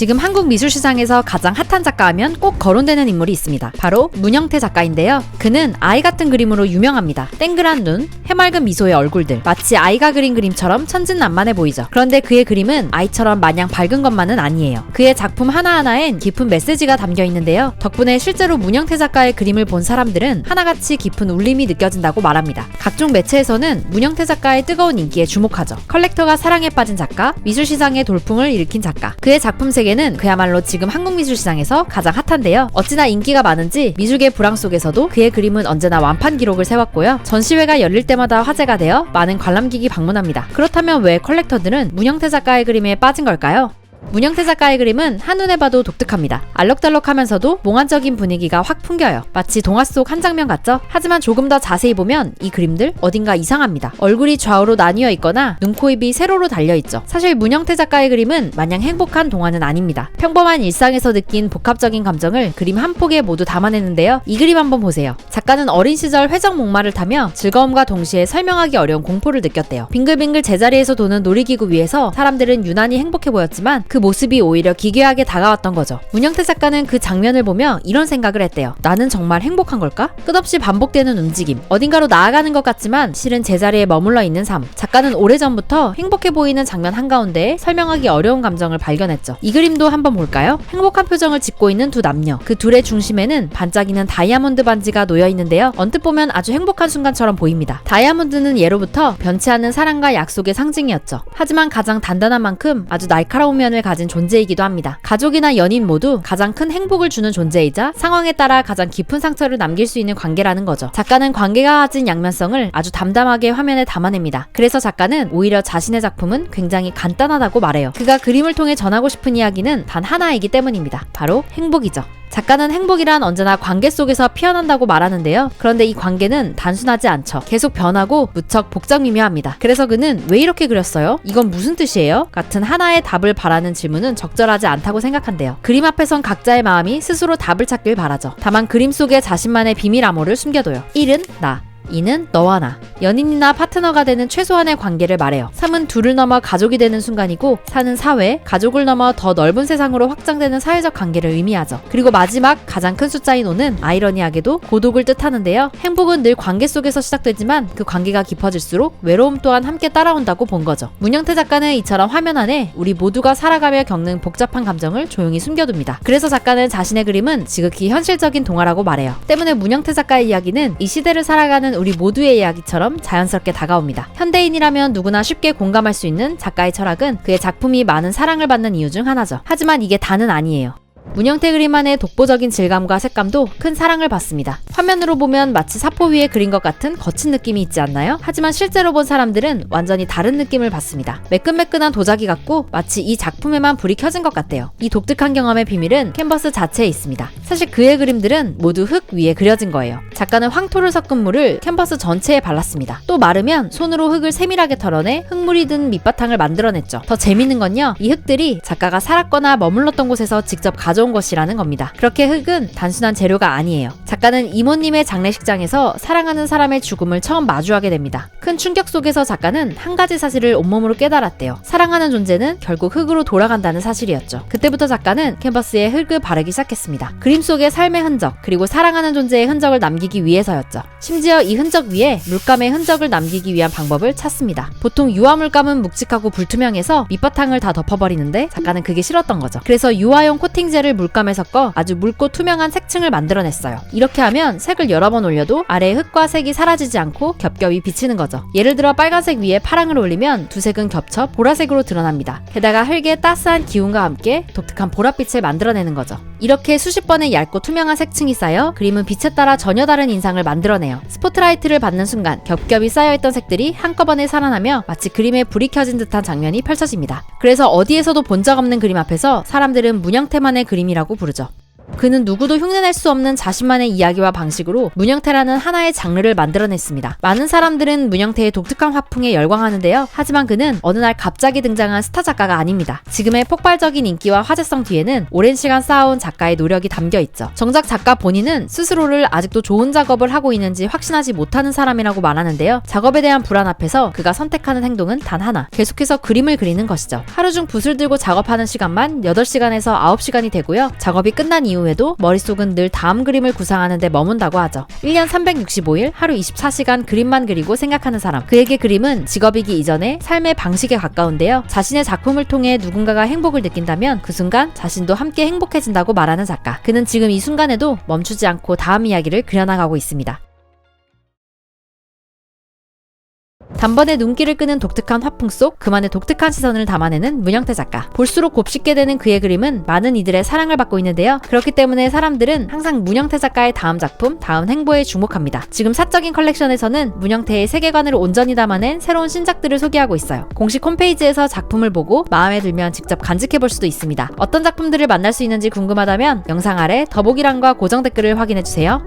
지금 한국 미술 시장에서 가장 핫한 작가 하면 꼭 거론되는 인물이 있습니다. 바로 문영태 작가인데요. 그는 아이 같은 그림으로 유명합니다. 땡그란 눈, 해맑은 미소의 얼굴들, 마치 아이가 그린 그림처럼 천진난만해 보이죠. 그런데 그의 그림은 아이처럼 마냥 밝은 것만은 아니에요. 그의 작품 하나하나엔 깊은 메시지가 담겨 있는데요. 덕분에 실제로 문영태 작가의 그림을 본 사람들은 하나같이 깊은 울림이 느껴진다고 말합니다. 각종 매체에서는 문영태 작가의 뜨거운 인기에 주목하죠. 컬렉터가 사랑에 빠진 작가, 미술 시장의 돌풍을 일으킨 작가. 그의 작품 세계 는 그야말로 지금 한국 미술 시장에서 가장 핫한데요. 어찌나 인기가 많은지 미술계 불황 속에서도 그의 그림은 언제나 완판 기록을 세웠고요. 전시회가 열릴 때마다 화제가 되어 많은 관람객이 방문합니다. 그렇다면 왜 컬렉터들은 문영태 작가의 그림에 빠진 걸까요? 문영태 작가의 그림은 한눈에 봐도 독특합니다. 알록달록하면서도 몽환적인 분위기가 확 풍겨요. 마치 동화 속 한 장면 같죠? 하지만 조금 더 자세히 보면 이 그림들 어딘가 이상합니다. 얼굴이 좌우로 나뉘어 있거나 눈, 코, 입이 세로로 달려 있죠. 사실 문영태 작가의 그림은 마냥 행복한 동화는 아닙니다. 평범한 일상에서 느낀 복합적인 감정을 그림 한 폭에 모두 담아내는데요. 이 그림 한번 보세요. 작가는 어린 시절 회적 목마를 타며 즐거움과 동시에 설명하기 어려운 공포를 느꼈대요. 빙글빙글 제자리에서 도는 놀이기구 위에서 사람들은 유난히 행복해 보였지만 그 모습이 오히려 기괴하게 다가왔던 거죠. 문영태 작가는 그 장면을 보며 이런 생각을 했대요. 나는 정말 행복한 걸까? 끝없이 반복되는 움직임. 어딘가로 나아가는 것 같지만 실은 제자리에 머물러 있는 삶. 작가는 오래전부터 행복해 보이는 장면 한가운데 설명하기 어려운 감정을 발견했죠. 이 그림도 한번 볼까요? 행복한 표정을 짓고 있는 두 남녀. 그 둘의 중심에는 반짝이는 다이아몬드 반지가 놓여 있는데요. 언뜻 보면 아주 행복한 순간처럼 보입니다. 다이아몬드는 예로부터 변치 않는 사랑과 약속의 상징이었죠. 하지만 가장 단단한 만큼 아주 날카로운 면을 가진 존재이기도 합니다. 가족이나 연인 모두 가장 큰 행복을 주는 존재이자 상황에 따라 가장 깊은 상처를 남길 수 있는 관계라는 거죠. 작가는 관계가 가진 양면성을 아주 담담하게 화면에 담아냅니다. 그래서 작가는 오히려 자신의 작품은 굉장히 간단하다고 말해요. 그가 그림을 통해 전하고 싶은 이야기는 단 하나이기 때문입니다. 바로 행복이죠. 작가는 행복이란 언제나 관계 속에서 피어난다고 말하는데요. 그런데 이 관계는 단순하지 않죠. 계속 변하고 무척 복잡미묘합니다. 그래서 그는 왜 이렇게 그렸어요? 이건 무슨 뜻이에요? 같은 하나의 답을 바라는 질문은 적절하지 않다고 생각한대요. 그림 앞에선 각자의 마음이 스스로 답을 찾길 바라죠. 다만 그림 속에 자신만의 비밀 암호를 숨겨둬요. 1은 나, 이는 너와 나. 연인이나 파트너가 되는 최소한의 관계를 말해요. 3은 둘을 넘어 가족이 되는 순간이고 4는 사회, 가족을 넘어 더 넓은 세상으로 확장되는 사회적 관계를 의미하죠. 그리고 마지막 가장 큰 숫자인 5는 아이러니하게도 고독을 뜻하는데요. 행복은 늘 관계 속에서 시작되지만 그 관계가 깊어질수록 외로움 또한 함께 따라온다고 본 거죠. 문영태 작가는 이처럼 화면 안에 우리 모두가 살아가며 겪는 복잡한 감정을 조용히 숨겨둡니다. 그래서 작가는 자신의 그림은 지극히 현실적인 동화라고 말해요. 때문에 문영태 작가의 이야기는 이 시대를 살아가는 우리 모두의 이야기처럼 자연스럽게 다가옵니다. 현대인이라면 누구나 쉽게 공감할 수 있는 작가의 철학은 그의 작품이 많은 사랑을 받는 이유 중 하나죠. 하지만 이게 다는 아니에요. 문영태 그림만의 독보적인 질감과 색감도 큰 사랑을 받습니다. 화면으로 보면 마치 사포 위에 그린 것 같은 거친 느낌이 있지 않나요? 하지만 실제로 본 사람들은 완전히 다른 느낌을 받습니다. 매끈매끈한 도자기 같고 마치 이 작품에만 불이 켜진 것 같대요. 이 독특한 경험의 비밀은 캔버스 자체에 있습니다. 사실 그의 그림들은 모두 흙 위에 그려진 거예요. 작가는 황토를 섞은 물을 캔버스 전체에 발랐습니다. 또 마르면 손으로 흙을 세밀하게 털어내 흙물이 든 밑바탕을 만들어냈죠. 더 재밌는 건요, 이 흙들이 작가가 살았거나 머물렀던 곳에서 직접 가져 온 것이라는 겁니다. 그렇게 흙은 단순한 재료가 아니에요. 작가는 이모님의 장례식장에서 사랑하는 사람의 죽음을 처음 마주하게 됩니다. 큰 충격 속에서 작가는 한 가지 사실을 온몸으로 깨달았대요. 사랑하는 존재는 결국 흙으로 돌아간다는 사실이었죠. 그때부터 작가는 캔버스에 흙을 바르기 시작했습니다. 그림 속의 삶의 흔적, 그리고 사랑하는 존재의 흔적을 남기기 위해서였죠. 심지어 이 흔적 위에 물감의 흔적을 남기기 위한 방법을 찾습니다. 보통 유화 물감은 묵직하고 불투명해서 밑바탕을 다 덮어버리는데 작가는 그게 싫었던 거죠. 그래서 유화용 코팅제 를 물감에 섞어 아주 묽고 투명한 색층을 만들어냈어요. 이렇게 하면 색을 여러 번 올려도 아래의 흙과 색이 사라지지 않고 겹겹이 비치는 거죠. 예를 들어 빨간색 위에 파랑을 올리면 두 색은 겹쳐 보라색으로 드러납니다. 게다가 흙의 따스한 기운과 함께 독특한 보랏빛을 만들어내는 거죠. 이렇게 수십 번의 얇고 투명한 색층이 쌓여 그림은 빛에 따라 전혀 다른 인상을 만들어내요. 스포트라이트를 받는 순간 겹겹이 쌓여있던 색들이 한꺼번에 살아나며 마치 그림에 불이 켜진 듯한 장면이 펼쳐집니다. 그래서 어디에서도 본 적 없는 그림 앞에서 사람들은 문형태만의 그림이라고 부르죠. 그는 누구도 흉내낼 수 없는 자신만의 이야기와 방식으로 문영태라는 하나의 장르를 만들어냈습니다. 많은 사람들은 문영태의 독특한 화풍에 열광하는데요. 하지만 그는 어느 날 갑자기 등장한 스타 작가가 아닙니다. 지금의 폭발적인 인기와 화제성 뒤에는 오랜 시간 쌓아온 작가의 노력이 담겨 있죠. 정작 작가 본인은 스스로를 아직도 좋은 작업을 하고 있는지 확신하지 못하는 사람이라고 말하는데요. 작업에 대한 불안 앞에서 그가 선택하는 행동은 단 하나. 계속해서 그림을 그리는 것이죠. 하루 중 붓을 들고 작업하는 시간만 8시간에서 9시간이 되고요. 작업이 끝난 이후에도 머릿속은 늘 다음 그림을 구상하는데 머문다고 하죠. 1년 365일 하루 24시간 그림만 그리고 생각하는 사람. 그에게 그림은 직업이기 이전에 삶의 방식에 가까운데요. 자신의 작품을 통해 누군가가 행복을 느낀다면 그 순간 자신도 함께 행복해진다고 말하는 작가. 그는 지금 이 순간에도 멈추지 않고 다음 이야기를 그려나가고 있습니다. 단번에 눈길을 끄는 독특한 화풍 속 그만의 독특한 시선을 담아내는 문영태 작가. 볼수록 곱씹게 되는 그의 그림은 많은 이들의 사랑을 받고 있는데요. 그렇기 때문에 사람들은 항상 문영태 작가의 다음 작품, 다음 행보에 주목합니다. 지금 사적인 컬렉션에서는 문영태의 세계관을 온전히 담아낸 새로운 신작들을 소개하고 있어요. 공식 홈페이지에서 작품을 보고 마음에 들면 직접 간직해 볼 수도 있습니다. 어떤 작품들을 만날 수 있는지 궁금하다면 영상 아래 더보기란과 고정 댓글을 확인해 주세요.